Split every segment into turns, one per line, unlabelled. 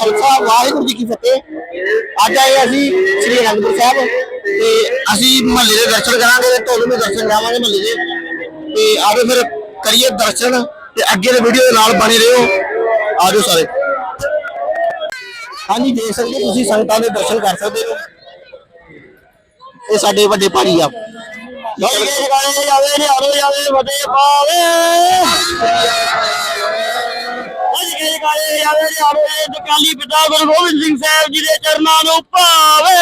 ਖਾਲਸਾ ਵਾਹਿਗੁਰੂ ਜੀ ਕੀ ਫਤਿਹ। ਅੱਜ ਆਏ ਅਸੀਂ ਸ੍ਰੀ ਅਨੰਦਪੁਰ ਸਾਹਿਬ ਤੇ ਅਸੀਂ ਮਹੱਲੇ ਦੇ ਦਰਸ਼ਨ ਕਰਾਂਗੇ ਤੇ ਤੁਹਾਨੂੰ ਵੀ ਦਰਸ਼ਨ ਕਰਾਵਾਂਗੇ ਮਹੱਲੇ ਦੇ। ਤੇ ਆਜੋ ਫਿਰ ਕਰੀਏ ਦਰਸ਼ਨ ਤੇ ਅੱਗੇ ਦੇ ਵੀਡੀਓ ਦੇ ਨਾਲ ਬਣੇ ਰਹੋ। ਆਜੋ ਸਾਰੇ। ਹਾਂਜੀ, ਦੇਖ ਸਕਦੇ ਤੁਸੀਂ ਸੰਗਤਾਂ ਦੇ ਦਰਸ਼ਨ ਕਰ ਸਕਦੇ ਹੋ। ਇਹ ਸਾਡੇ ਵੱਡੇ ਭਾਈ ਆ। ਜੋਈ ਜਾਵੇ ਜਾਵੇ, ਵੱਡੇ ਪਾਵੇ ਕੇ ਜਗਾਏ ਜਾਵੇ ਨੇ ਆਰੋ ਪਿਤਾ ਗੁਰੂ ਗੋਬਿੰਦ ਸਿੰਘ ਸਾਹਿਬ ਜੀ ਦੇ ਚਰਨਾਂ ਨੂੰ ਭਾਵੇ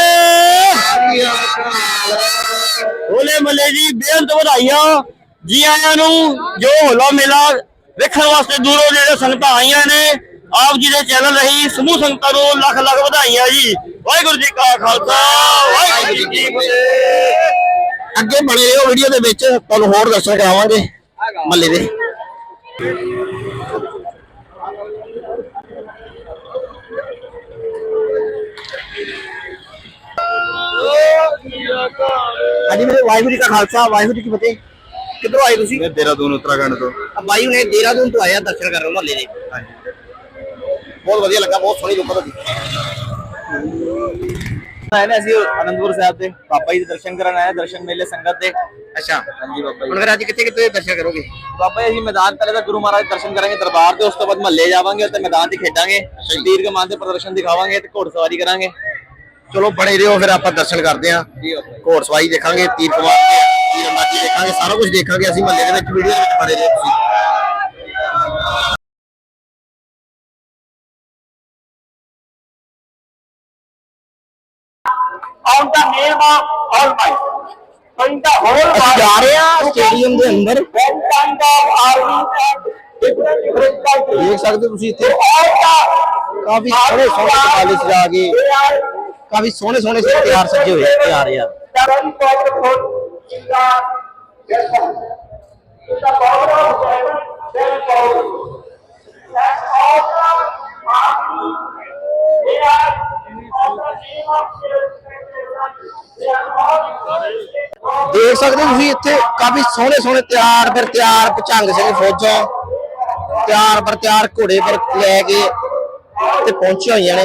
ਹੋਲੇ ਮੱਲੇ ਦੀ ਬੇਅੰਤ ਵਧਾਈਆਂ ਜੀ ਆਇਆਂ ਨੂੰ ਜੋ ਹੋਲਾ ਮੇਲਾ ਵੇਖਣ ਵਾਸਤੇ ਦੂਰੋਂ ਜਿਹੜੇ ਸੰਗਤਾਂ ਆਈਆਂ ਨੇ ਆਪ ਜੀ ਦੇ ਚੈਨਲ ਰਹੀ ਸਮੂਹ ਸੰਗਤਾਂ ਨੂੰ ਲੱਖ ਲੱਖ ਵਧਾਈਆਂ ਜੀ ਵਾਹਿਗੁਰੂ ਜੀ ਕਾ ਖਾਲਸਾ ਵਾਹਿਗੁਰੂ ਜੀ ਕੀ ਫਤਿਹ ਅੱਗੇ ਬਣੇ ਰਹੋ ਵੀਡੀਓ ਦੇ ਵਿੱਚ, ਤੁਹਾਨੂੰ ਹੋਰ ਦਰਸ਼ਨ ਕਰਾਵਾਂਗੇ ਮੱਲੇ ਦੇ। ਹਾਂਜੀ ਮੇਰੇ ਵਾਹਿਗੁਰੂ ਜੀ ਕਾ ਖਾਲਸਾ ਵਾਹਿਗੁਰੂ ਜੀ ਕੀ ਫਤਿਹ। ਕਿੱਧਰੋਂ ਆਏ ਤੁਸੀਂ?
ਮੈਂ ਦੇਹਰਾਦੂਨ ਉੱਤਰਾਖੰਡ ਤੋਂ।
ਆ ਬਾਈ ਹੁਣੇ ਦੇਹਰਾਦੂਨ ਤੋਂ ਆਇਆ ਦਰਸ਼ਨ ਕਰਨ ਮਹੱਲੇ ਦੇ। ਬਹੁਤ ਵਧੀਆ ਲੱਗਾ ਬਹੁਤ ਸੋਹਣੀ ਲੋਕਾਂ ਦੀ
ਆਏ ਨੇ ਅਸੀਂ ਅਨੰਦਪੁਰ ਸਾਹਿਬ ਦੇ ਬਾਬਾ ਜੀ ਦੇ ਦਰਸ਼ਨ ਕਰਨ ਆਏ ਦਰਸ਼ਨ ਮੇਲੇ ਸੰਗਤ ਦੇ।
ਅੱਛਾ
ਹਾਂਜੀ ਬਾਬਾ ਜੀ।
ਹੁਣ ਫਿਰ ਅੱਜ ਕਿੱਥੇ ਕਿੱਥੇ ਦਰਸ਼ਨ ਕਰੋਗੇ?
ਬਾਬਾ ਜੀ ਅਸੀਂ ਮੈਦਾਨ ਪਹਿਲੇ ਤਾਂ ਗੁਰੂ ਮਹਾਰਾਜ ਦੇ ਦਰਸ਼ਨ ਕਰਾਂਗੇ ਦਰਬਾਰ ਤੇ ਉਸ ਤੋਂ ਬਾਅਦ ਮਹੱਲੇ ਜਾਵਾਂਗੇ ਉੱਥੇ ਮੈਦਾਨ 'ਚ ਖੇਡਾਂਗੇ। ਤੀਰ ਕਮਾਨ ਦੇ ਪ੍ਰਦਰਸ਼ਨ ਦਿਖਾਵਾਂਗੇ ਤੇ ਘੋੜਸਵਾਰੀ ਕਰਾਂਗੇ।
ਚਲੋ ਬਣੇ ਰਹੋ ਫਿਰ ਆਪਾਂ ਦਰਸ਼ਨ ਕਰਦੇ ਆਂ
ਜੀ ਜੀ।
ਘੋੜ ਸਵਾਈ ਦੇਖਾਂਗੇ ਤੀਰ ਕਮਾਨ ਤੀਰ ਅੰਦਾਜ਼ੀ ਦੇਖਾਂਗੇ ਸਾਰਾ ਕੁਝ ਦੇਖਾਂਗੇ ਅਸੀਂ ਮਹੱਲੇ ਦੇ ਵਿੱਚ ਵੀਡੀਓ ਦੇ ਵਿੱਚ ਬਣੇ ਰਹੋ ਤੁਸੀਂ
the name of Almighty. So in the whole
ਅਸੀਂ ਜਾ ਰਹੇ ਆ ਸਟੇਡੀਅਮ ਦੇ ਅੰਦਰ
one kind of army and different different countries.
ਦੇਖ ਸਕਦੇ ਹੋ ਤੁਸੀਂ ਇੱਥੇ ਕਾਫੀ ਸੋਹਣੇ ਸੋਹਣੇ ਕਾਲੇ ਸਜਾ ਕੇ ਕਾਫੀ ਸੋਹਣੇ ਸੋਹਣੇ ਤਿਆਰ ਸੱਜੇ ਹੋਏ ਤਿਆਰ
ਯਾਰ
ਦੇਖ ਸਕਦੇ ਤੁਸੀਂ ਇੱਥੇ ਕਾਫੀ ਸੋਹਣੇ ਸੋਹਣੇ ਤਿਆਰ ਫਿਰ ਤਿਆਰ ਪਚੰਗ ਸਿੰਘ ਫੌਜਾਂ ਤਿਆਰ ਪਰ ਤਿਆਰ ਘੋੜੇ ਪਰ ਲੈ ਕੇ ਤੇ ਪਹੁੰਚੇ ਹੋਈਆਂ ਨੇ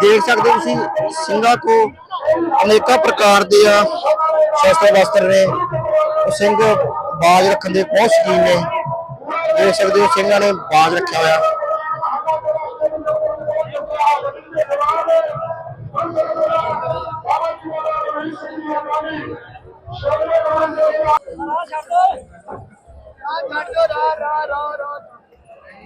ਦੇਖ ਸਕਦੇ ਹੋ ਤੁਸੀਂ, ਸਿੰਘਾਂ ਕੋ ਅਨੇਕਾਂ ਪ੍ਰਕਾਰ ਦੇ ਆ ਸ਼ਸਤਰ ਵਸਤਰ ਨੇ। ਸਿੰਘ ਬਾਜ ਰੱਖਣ ਦੇ ਬਹੁਤ ਸ਼ਕੀਨ ਨੇ। ਦੇਖ ਸਕਦੇ ਹੋ ਸਿੰਘਾਂ ਨੇ ਬਾਜ ਰੱਖਿਆ ਹੋਇਆ। ਪਾਸ਼ਾ ਉੱਪਰੋਂ।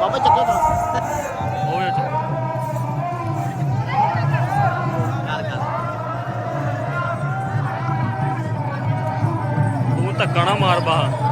ਬਾਬਾ ਚੱਕਾ ਤਾਂ ਹੋਵੇ
ਚੱਕਾ ਤੂੰ ਧੱਕਾ ਨਾ ਮਾਰ ਬਾਹਰ।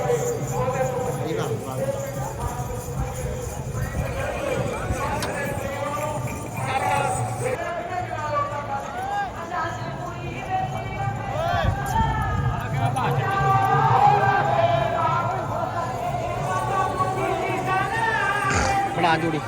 ਬਣਾ ਜੋੜੀ